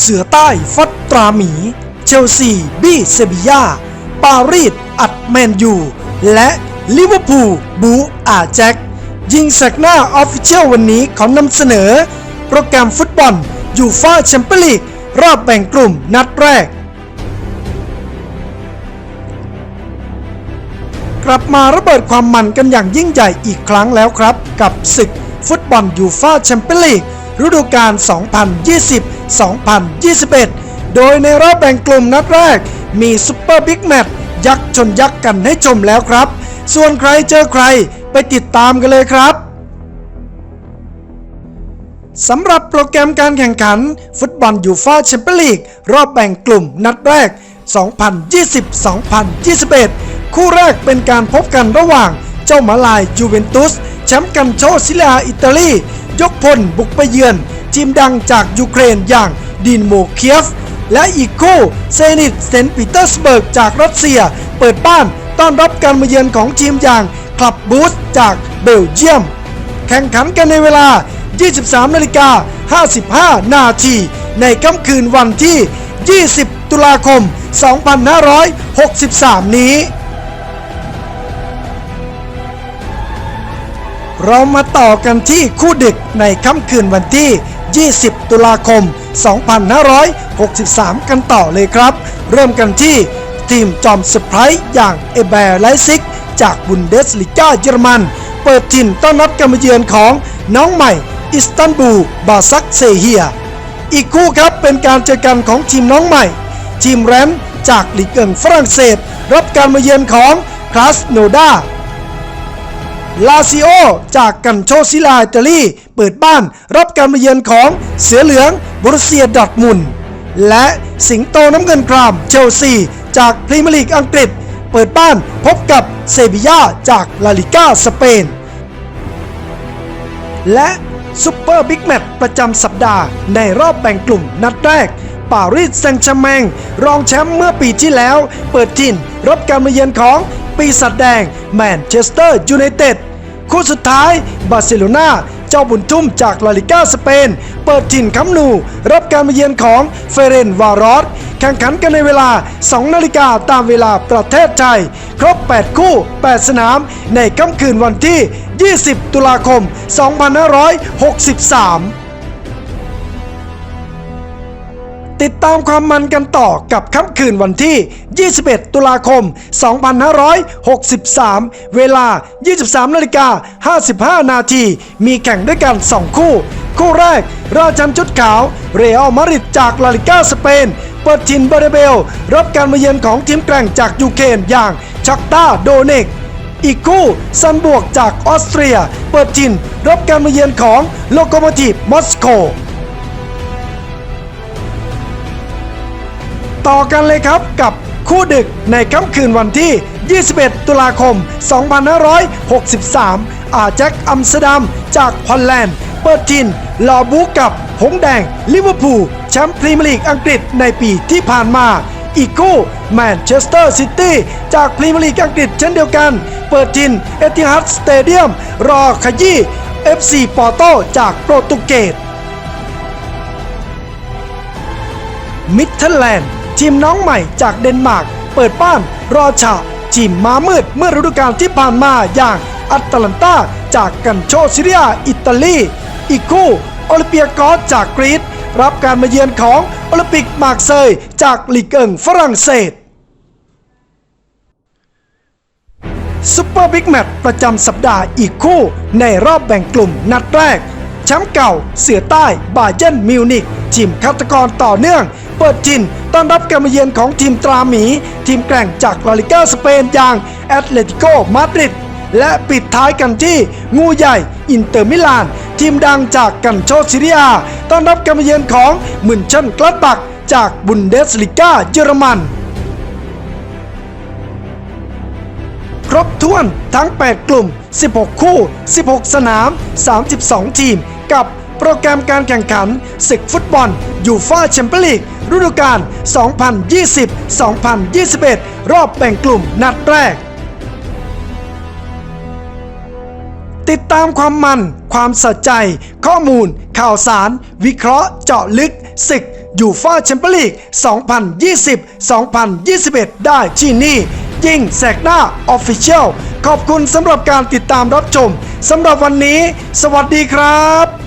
เสือใต้ฟัดตราหมี เชลซี บี้เซบียาปารีสอัดแมนยู และลิเวอร์พูลบูอาแจ็คยิงแสกหน้าออฟฟิเชียลวันนี้ขอนำเสนอ โปรแกรมฟุตบอลยูฟ่าแชมเปี้ยนลีกรอบแบ่งกลุ่มนัดแรก กลับมาระเบิดความมันกันอย่างยิ่งใหญ่อีกครั้งแล้วครับ กับศึกฟุตบอลยูฟ่าแชมเปี้ยนลีก ฤดูกาล 2020-2021 โดยในรอบแบ่งกลุ่มนัดแรก มีซุปเปอร์บิ๊กแมตช์ยักษ์ชนยักษ์กันให้ชมแล้วครับ ส่วนใครเจอใครไปติดตามกันเลยครับสำหรับโปรแกรมการแข่งขัน ฟุตบอลยูฟ่าแชมเปี้ยนลีก รอบแบ่งกลุ่มนัดแรก 2020-2021 คู่แรกเป็นการพบกันระหว่างเจ้ามาลายยูเวนตุส แชมป์กันโชซิลาอิตาลี ยกพลบุกไปเยือนทีมดังจากยูเครนอย่างดินโมเคียฟ และอีกคู่เซนิตเซนต์ปีเตอร์สเบิร์กจากรัสเซีย เปิดบ้านต้อนรับการมาเยือนของทีมอย่างคลับบูสจากเบลเยียม แข่งขันกันในเวลา 23นาฬิกา55 นาที ในค่ำคืนวันที่ 20 ตุลาคม 2563 นี้ เรามาต่อกันที่คู่ดึกในค่ำคืนวันที่ 20 ตุลาคม 2563 กันต่อเลยครับ เริ่มกันที่ทีมจอมเซอร์ไพรส์อย่างเอเบร์ไลซิก จากบุนเดสลิก้าเยอรมัน เปิดถิ่นต้อนรับการมาเยือนของน้องใหม่ อิสตันบูลบาซักเซเฮีย อีกคู่ครับเป็นการเจอกันของทีมน้องใหม่ ทีมแรนจากลีกเอิงฝรั่งเศส รับการมาเยือนของคลาสโนดา ลาซิโอ จากกันโชซิลาอิตาลี เปิดบ้านรับการมาเยือนของเสือเหลืองบรุเซียดอทมุนและสิงโตน้ำเงินครามเชลซี จากพรีเมียร์ลีกอังกฤษ เปิดบ้านพบกับเซบียาจากลาลิก้าสเปน และซุปเปอร์บิ๊กแมตช์ประจำสัปดาห์ในรอบแบ่งกลุ่มนัดแรก ปารีสแซงต์แชร์แมง รองแชมป์เมื่อปีที่แล้ว เปิดถิ่นรับการมาเยือนของปีศาจแดงแมนเชสเตอร์ยูไนเต็ดคู่สุดท้ายบาร์เซโลนาเจ้าบุญทุ่มจากลาลิก้าสเปน เปิดถิ่นคัมนู รับการมาเยือนของเฟเรนวารอสแข่งขันกันในเวลา 2 นาฬิกาตามเวลาประเทศไทย ครบ 8 คู่ 8 สนาม ในค่ำคืนวันที่ 20 ตุลาคม 2563 ติดตามความมันกันต่อกับค่ำคืนวันที่ 21 ตุลาคม 2563 เวลา 23นาฬิกา55 นาทีมีแข่งด้วยกัน 2 คู่ คู่แรก ราชันชุดขาว เรอัลมาดริดจากลาลิก้าสเปน เปิดทินเบอร์เบล รับการมาเยือนของทีมแกร่งจากยูเครนอย่างชักตาโดเนกอีกคู่ซันบวกจากออสเตรีย เปิดทินรับการมาเยือนของโลโกโมทีฟมอสโก ต่อกันเลยครับกับคู่ดึกในค่ำคืนวันที่ 21 ตุลาคม 2563 อาแจ็คอัมสเตอร์ดัมจากฮอลแลนด์ เปิดทินลอบูกับหงแดง ลิเวอร์พูลแชมป์พรีเมียร์ลีกอังกฤษในปีที่ผ่านมาอีกคู่แมนเชสเตอร์ซิตี้จากพรีเมียร์ลีกอังกฤษเช่นเดียวกัน เปิดทินเอติฮัดสเตเดียม รอขยี้ FC ปอร์โตจากโปรตุเกสมิดเทลแลนด์ ทีมน้องใหม่จากเดนมาร์กเปิดบ้านรอฉะทีมมามืดเมื่อฤดูกาลที่ผ่านมาอย่างอัตแลนตาจากกันโชซิเรียอิตาลี อีกคู่โอลิเปียกอสจากกรีซรับการมาเยือนของโอลิมปิกมาร์กเซยจากลีกเอิงฝรั่งเศสซุปเปอร์บิ๊กแมตช์ประจำสัปดาห์อีกคู่ ในรอบแบ่งกลุ่มนัดแรกแชมป์เก่าเสือใต้บาเยร์นมิวนิกทีมฆาตกรต่อเนื่อง เปิดจินต้อนรับการมาเยือนของทีมตราหมี ทีมแกร่งจากลาลิก้าสเปนอย่างแอตเลติโกมาดริดและปิดท้ายกันที่งูใหญ่อินเตอร์มิลาน ทีมดังจากกันโชซิเรียต้อนรับการมาเยือนของมุนเชนกลัดบักจากบุนเดสลิก้าเยอรมัน ครบถ้วนทั้ง 8 กลุ่ม 16 คู่ 16 สนาม 32 ทีม กับโปรแกรมการแข่งขันศึกฟุตบอลยูฟ่าแชมเปี้ยนลีก ฤดูกาล 2020-2021 รอบแบ่งกลุ่มนัดแรก ติดตามความมัน ความสะใจ ข้อมูล ข่าวสาร วิเคราะห์ เจาะลึกศึกยูฟาแชมเปี้ยนลีก 2020-2021 ได้ที่นี่ ยิงแสกหน้าออฟฟิเชียลขอบคุณสำหรับการติดตามรับชม สำหรับวันนี้ สวัสดีครับ